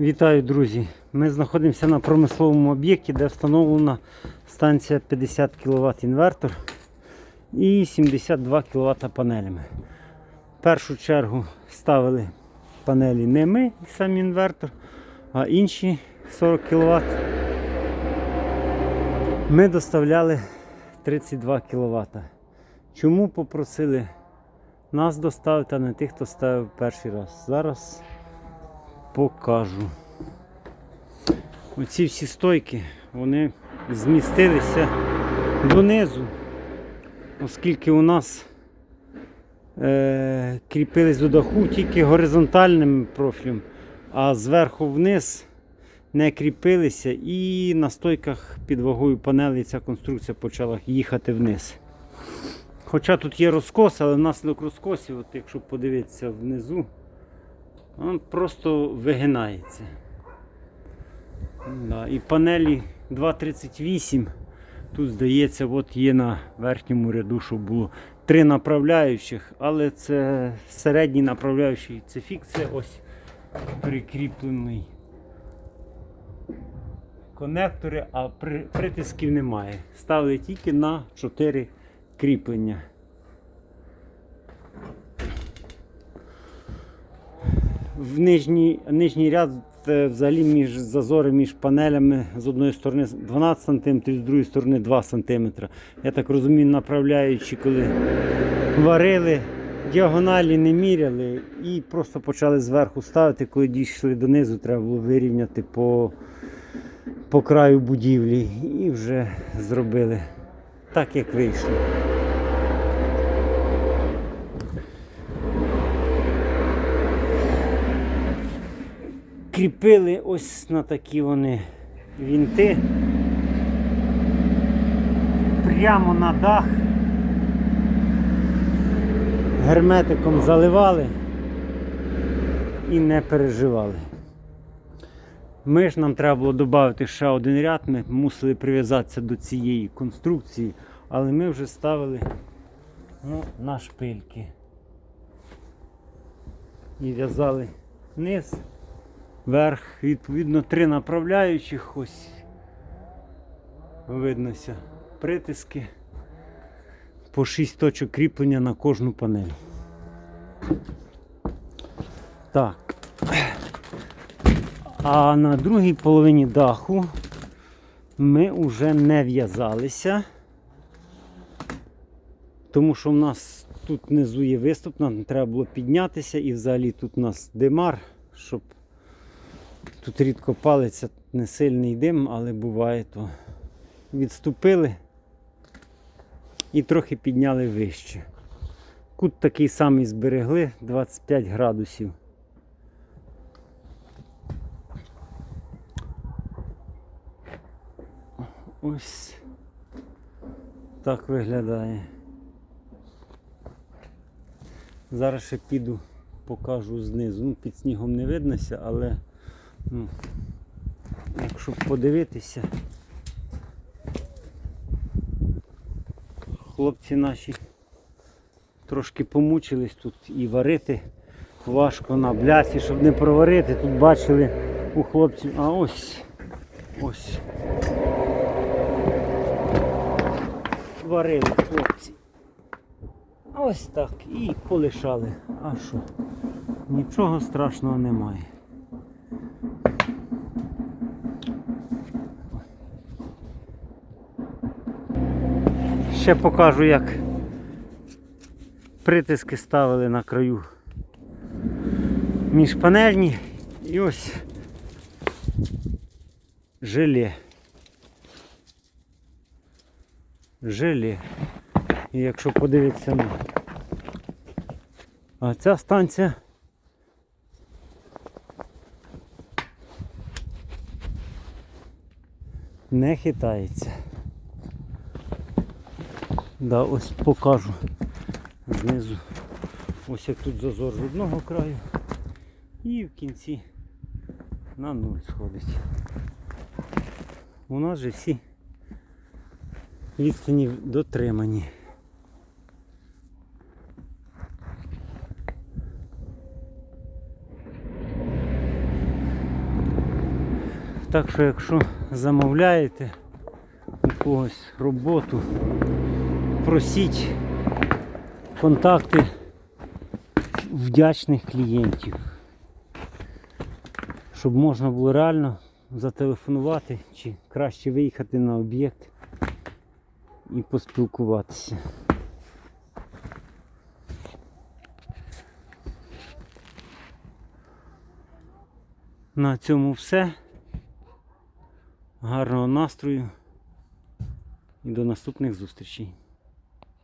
Вітаю, друзі! Ми знаходимося на промисловому об'єкті, де встановлена станція 50 кВт інвертор і 72 кВт панелями. В першу чергу ставили панелі не ми, сам інвертор, а інші 40 кВт. Ми доставляли 32 кВт. Чому попросили нас доставити, а не тих, хто ставив перший раз? Зараз покажу. Оці всі стойки, вони змістилися донизу, оскільки у нас е, кріпились до даху тільки горизонтальним профілем, а зверху вниз не кріпилися і на стойках під вагою панелей ця конструкція почала їхати вниз. Хоча тут є розкос, але внаслідок розкосів, от якщо подивитися внизу, він просто вигинається. Да, і панелі 2.38. Тут, здається, от є на верхньому ряду, що було три направляючих, але це середній направляючий, це фікція ось прикріплений. Конектори, а при, притисків немає. Ставили тільки на 4 кріплення. В нижній, нижній ряд взагалі між зазори між панелями з одної сторони 12 см, з другої сторони 2 см. Я так розумію, направляючи, коли варили, діагоналі не міряли і просто почали зверху ставити, коли дійшли донизу, треба було вирівняти по, по краю будівлі і вже зробили так, як вийшло. Кріпили ось на такі вони вінти. Прямо на дах. Герметиком заливали і не переживали. Ми ж нам треба було додати ще один ряд, ми мусили прив'язатися до цієї конструкції, але ми вже ставили ну, на шпильки. І в'язали низ верх, відповідно, три направляючих, ось виднося притиски по 6 точок кріплення на кожну панель. Так. А на другій половині даху ми вже не в'язалися, тому що в нас тут внизу є виступ, нам треба було піднятися і взагалі тут у нас димар, щоб Тут рідко палиться не сильний дим, але буває, то відступили і трохи підняли вище. Кут такий самий зберегли 25 градусів. Ось так виглядає. Зараз ще піду, покажу знизу. Ну, під снігом не виднося, але Ну, Якщо подивитися, хлопці наші трошки помучились тут і варити важко на блясі, щоб не проварити. Тут бачили у хлопців, а ось ось варили хлопці. Ось так і полишали. А що? Нічого страшного немає. Ще покажу, як притиски ставили на краю міжпанельні і ось желе. Желе. І якщо подивитися на а ця станція не хитається. Да, ось покажу знизу. Ось як тут зазор з одного краю і в кінці на нуль сходить. У нас же всі відстані дотримані. Так що, якщо замовляєте у когось роботу, просіть контакти вдячних клієнтів, щоб можна було реально зателефонувати чи краще виїхати на об'єкт і поспілкуватися. На цьому все. Гарного настрою і до наступних зустрічей.